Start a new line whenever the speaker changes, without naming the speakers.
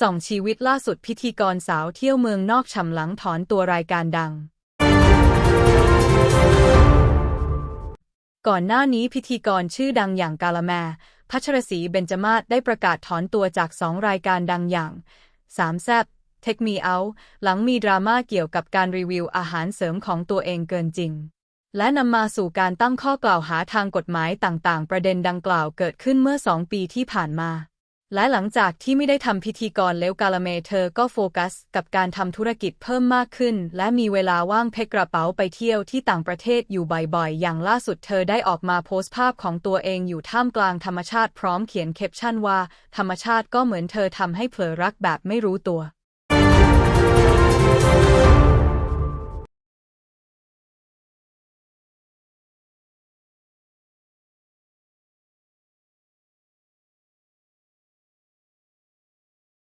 ส่องชีวิตล่าสุดพิธีกรสาวเที่ยวเมืองนอกฉ่ำหลังถอนตัวรายการดัง ก่อนหน้านี้พิธีกรชื่อดังอย่างกาละแม พัชรศรีเบญจมาศได้ประกาศถอนตัวจากสองรายการดังอย่างสามแซบเทคมีเอาหลังมีดราม่าเกี่ยวกับการรีวิวอาหารเสริมของตัวเองเกินจริง และนำมาสู่การตั้งข้อกล่าวหาทางกฎหมายต่างๆ ประเด็นดังกล่าวเกิดขึ้นเมื่อสองปีที่ผ่านมา และหลังจากที่ไม่ได้ทำพิธีกรแล้วกาลเมเธอก็โฟกัส กับการทำธุรกิจเพิ่มมากขึ้น และมีเวลาว่างเพกกระเป๋าไปเที่ยวที่ต่างประเทศอยู่บ่อยๆ อย่างล่าสุดเธอได้ออกมาโพสต์ภาพของตัวเองอยู่ท่ามกลางธรรมชาติพร้อมเขียนแคปชั่นว่า ธรรมชาติก็เหมือนเธอทำให้เผลอรักแบบไม่รู้ตัว